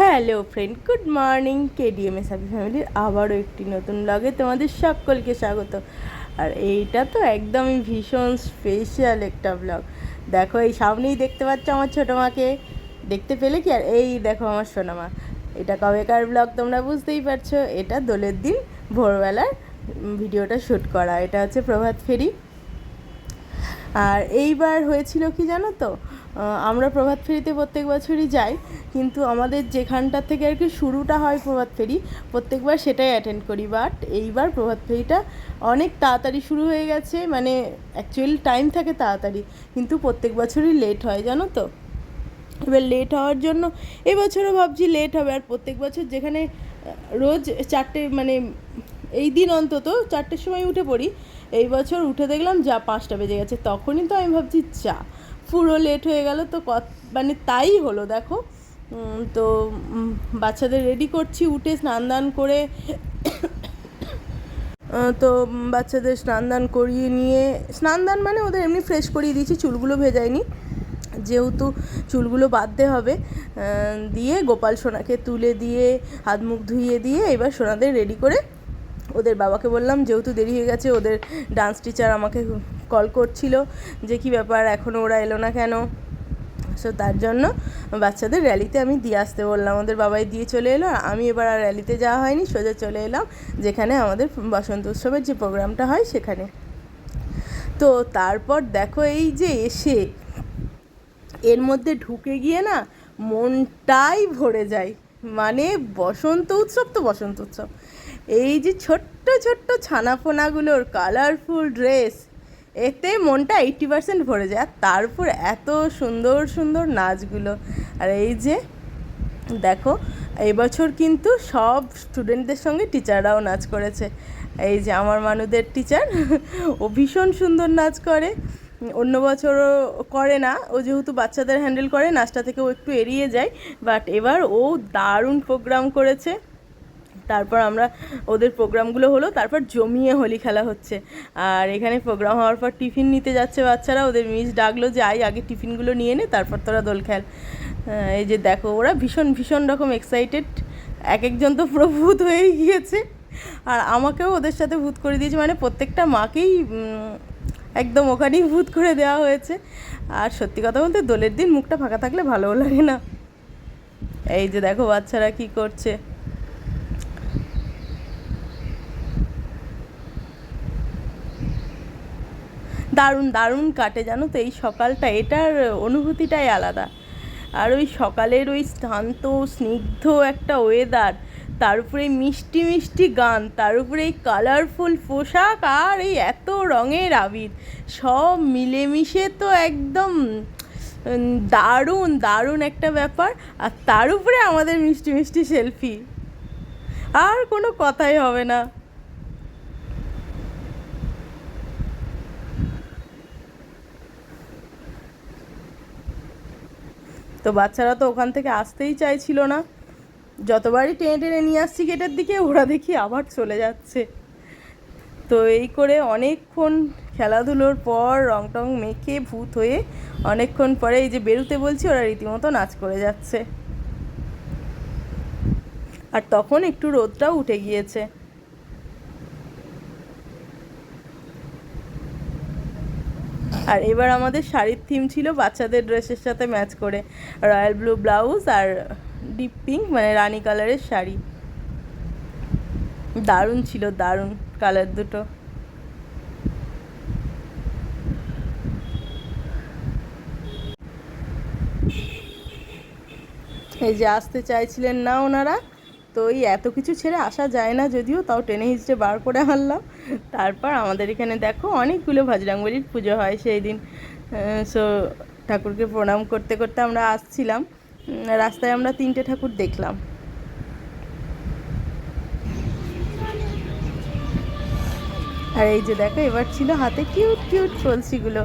Hello friend, good morning KDMS happy ফ্যামিলির আবারও একটি নতুন ব্লগে তোমাদের সকলকে স্বাগত। আর এইটা তো একদমই ভীষণ স্পেশাল একটা ব্লগ দেখো, এই সামনেই দেখতে পাচ্ছ আমার ছোটো মাকে। দেখতে পেলে কি? আর এই দেখো আমার সোনামা। এটা কবেকার ব্লগ তোমরা বুঝতেই পারছ। এটা দোলের দিন ভোরবেলার ভিডিওটা শ্যুট করা। এটা হচ্ছে প্রভাত ফেরি। আর এইবার হয়েছিল কি জানো তো? আমরা প্রভাত ফেরিতে প্রত্যেক বছরই যাই, কিন্তু আমাদের যেখানটা থেকে আর কি শুরুটা হয় প্রভাত ফেরি, প্রত্যেকবার সেটাই অ্যাটেন্ড করি। বাট এইবার প্রভাত ফেরিটা অনেক তাড়াতাড়ি শুরু হয়ে গেছে মানে অ্যাকচুয়ালি টাইম থাকে তাড়াতাড়ি, কিন্তু প্রত্যেক বছরই লেট হয়, জানো তো? এবার লেট হওয়ার জন্য এবছরও ভাবছি লেট হবে, আর প্রত্যেক বছর যেখানে রোজ চারটে মানে এই দিন অন্তত চারটের সময় উঠে পড়ি এই বছর উঠে দেখলাম যা পাঁচটা বেজে গেছে, তখনই তো আমি ভাবছি চা পুরো লেট হয়ে গেল তো কত মানে তাই হলো, দেখো। তো বাচ্চাদের রেডি করছি উঠে স্নান দান করে। তো বাচ্চাদের স্নান দান করিয়ে নিয়ে, স্নান দান মানে ওদের এমনি ফ্রেশ করিয়ে দিয়েছি, চুলগুলো ভেজাইনি। যেহেতু চুলগুলো বাঁধতে হবে দিয়ে গোপাল সোনাকে তুলে দিয়ে, হাত মুখ ধুইয়ে দিয়ে এবার সোনাদের রেডি করে ওদের বাবাকে বললাম, যেহেতু দেরি হয়ে গেছে, ওদের ডান্স টিচার আমাকে কল করছিল যে, কি ব্যাপার এখনও ওরা এলো না কেন? সো তার জন্য বাচ্চাদের র্যালিতে আমি দিয়ে আসতে বললাম। ওদের বাবাই দিয়ে চলে এলো আমি এবার আর র্যালিতে যাওয়া হয়নি, সোজা চলে এলাম, যেখানে আমাদের বসন্ত উৎসবের যে প্রোগ্রামটা হয় সেখানে। তো, তারপর দেখো এই যে এসে এর মধ্যে ঢুকে গিয়ে না মনটাই ভরে যায়। মানে বসন্ত উৎসব তো বসন্ত উৎসব। এই যে ছোট্ট ছোট্ট ছানাপোনাগুলোর কালারফুল ড্রেস এতে মনটা এইট্টি পার্সেন্ট ভরে যায়। আর তারপর এত সুন্দর সুন্দর নাচগুলো। আর এই যে, দেখো, এবছর কিন্তু সব স্টুডেন্টদের সঙ্গে টিচাররাও নাচ করেছে। এই যে আমার মানুদের টিচার ও ভীষণ সুন্দর নাচ করে। অন্য বছরও করে না, ও যেহেতু বাচ্চাদের হ্যান্ডেল করে, নাচটা থেকে ও একটু এড়িয়ে যায়। বাট এবার ও দারুণ প্রোগ্রাম করেছে। তারপর আমরা ওদের প্রোগ্রামগুলো হলো, তারপর জমিয়ে হোলি খেলা হচ্ছে। আর এখানে প্রোগ্রাম হওয়ার পর টিফিন নিতে যাচ্ছে বাচ্চারা, ওদের মিস ডাকলো যে আই আগে টিফিনগুলো নিয়ে নে, তারপর তোরা দোল খেল। এই যে দেখো, ওরা ভীষণ ভীষণ রকম এক্সাইটেড এক একজন তো পুরো ভূত হয়ে গিয়েছে। আর আমাকেও ওদের সাথে ভূত করে দিয়েছে মানে প্রত্যেকটা মাকেই একদম ওখানেই ভূত করে দেওয়া হয়েছে। আর সত্যি কথা বলতে, দোলের দিন মুখটা ফাঁকা থাকলে ভালোও লাগে না। এই যে দেখো বাচ্চারা কি করছে। দারুণ দারুণ কাটে জানো তো? এই সকালটা, এটার অনুভূতিটাই আলাদা। আর ওই সকালের ওই শান্ত স্নিগ্ধ একটা ওয়েদার তার উপরে মিষ্টি মিষ্টি গান, তার উপরে এই কালারফুল পোশাক, আর এই এত রঙের আবির, সব মিলেমিশে তো একদম দারুণ দারুণ একটা ব্যাপার। আর তার উপরে আমাদের মিষ্টি মিষ্টি সেলফি। আর কোনো কথাই হবে না। তো বাচ্চারা তো ওখান থেকে আসতেই চাইছিল না। যতবারই টেনে টেনে নিয়ে আসছি গেটের দিকে, ওরা দেখি আবার চলে যাচ্ছে। তো এই করে অনেকক্ষণ খেলাধুলোর পর রং টং মেখে ভূত হয়ে অনেকক্ষণ পরে এই যে বেরুতে বলছি, ওরা রীতিমতো নাচ করে যাচ্ছে। আর তখন একটু রোদটাও উঠে গিয়েছে। আর এবার আমাদের শাড়ির থিম ছিল বাচ্চাদের ড্রেসের সাথে ম্যাচ করে রয়্যাল ব্লু ব্লাউজ আর ডিপ পিঙ্ক মানে রানি কালারের শাড়ি। দারুণ ছিল, দারুণ কালার দুটো। এই যে আসতে চাইছিলেন না ওনারা তো এই এত কিছু ছেড়ে আসা যায় না যদিও তাও টেনে হিচড়ে বার করে আনলাম। তারপর আমাদের এখানে দেখো অনেকগুলো ভাজরাঙ্গলির পুজো হয় সেই দিন। সো ঠাকুরকে প্রণাম করতে করতে আমরা আসছিলাম। রাস্তায় আমরা তিনটে ঠাকুর দেখলাম। আর এই যে দেখো এবার ছিল হাতে কিউট কিউট কলসিগুলো।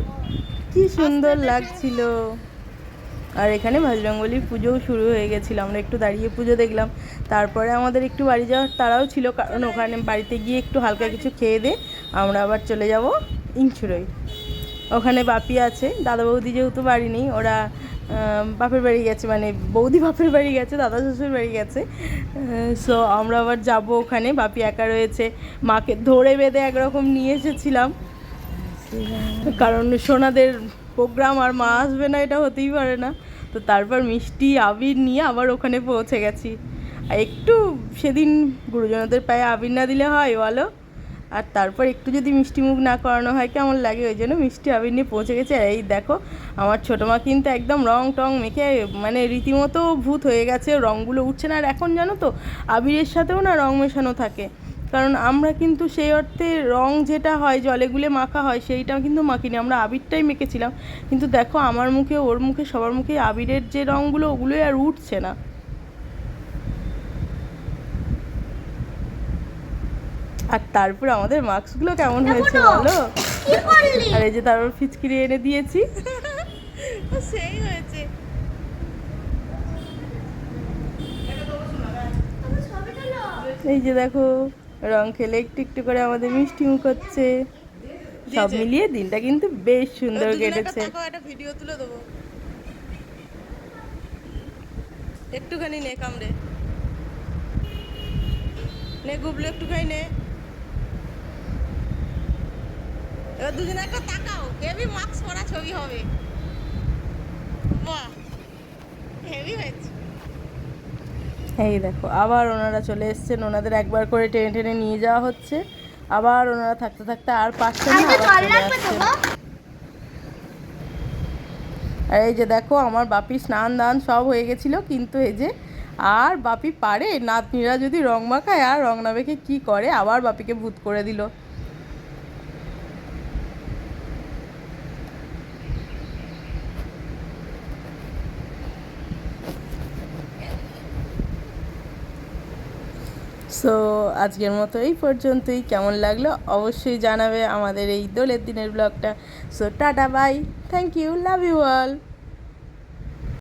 কি সুন্দর লাগছিল। আর এখানে ভাজরঙ্গলির পুজোও শুরু হয়ে গেছিল, আমরা একটু দাঁড়িয়ে পুজো দেখলাম। তারপরে আমাদের একটু বাড়ি যাওয়ার তারাও ছিল, কারণ ওখানে বাড়িতে গিয়ে একটু হালকা কিছু খেয়ে দে, আমরা আবার চলে যাব ইঞ্চুরই ওখানে বাপি আছে, দাদা বৌদি যেহেতু বাড়ি নেই, ওরা বাপের বাড়ি গেছে মানে বৌদি বাপের বাড়ি গেছে, দাদা শ্বশুর বাড়ি গেছে। সো আমরা আবার যাব ওখানে, বাপি একা রয়েছে, মাকে ধরে বেঁধে একরকম নিয়ে এসেছিলাম। কারণ সোনাদের প্রোগ্রাম আর মা আসবে না, এটা হতেই পারে না। তো তারপর মিষ্টি, আবির নিয়ে আবার ওখানে পৌঁছে গেছি। আর একটু সেদিন গুরুজনদের পায়ে আবির না দিলে হয়, বলো? আর তারপর একটু যদি মিষ্টি মুখ না করানো হয়, কেমন লাগে? ওই জন্য মিষ্টি, আবির নিয়ে পৌঁছে গেছে। আর এই দেখো, আমার ছোটো মা কিন্তু একদম রং টং মেখে মানে রীতিমতো ভূত হয়ে গেছে রঙগুলো উঠছে না। আর এখন জানো তো, আবিরের সাথেও না রং মেশানো থাকে। কারণ আমরা কিন্তু সেই অর্থে রং যেটা হয় জলে গুলে মাখা হয় সেইটা কিন্তু মাখিনি। আমরা আবিরটাই মেখেছিলাম। কিন্তু দেখো আমার মুখে ওর মুখে সবার মুখে আবিরের যে রঙগুলো ওগুলোই আর উঠছে না। আর তারপর আমাদের মাস্কগুলো কেমন হয়েছে বলো? আর এই যে তারপর ফিচকিরি এনে দিয়েছি। সেই হয়েছে। এই যে দেখো রং খেলে একটু একটু করে আমাদের মিষ্টি মুখ হচ্ছে। সব মিলিয়ে দিনটা কিন্তু বেশ সুন্দর কেটেছে। একটা ভিডিও তুলে দেবো। একটুখানি নে কামড়ে। নে গুবলু একটুখানি নে। এবার দুজনে একটা তাকাও। হেভি মাস্ক পরা ছবি হবে। বাহ হেভি হয়েছে। এই দেখো আবার ওনারা চলে এসেছেন। ওনাদের একবার করে টেনে টেনে নিয়ে যাওয়া হচ্ছে। আবার ওনারা থাকতে থাকতে আর পাঁচটা না আর এই যে দেখো আমার বাপি স্নান দান সব হয়ে গেছিল কিন্তু এই যে আর বাপি পারে নাতনিরা যদি রং মাখায় আর রং না মেখে কী করে? আবার বাপিকে ভূত করে দিল। সো আজকের মতো এই পর্যন্তই। কেমন লাগল অবশ্যই জানাবে আমাদের এই দোলের দিনের ব্লগটা so tata bye thank you love you all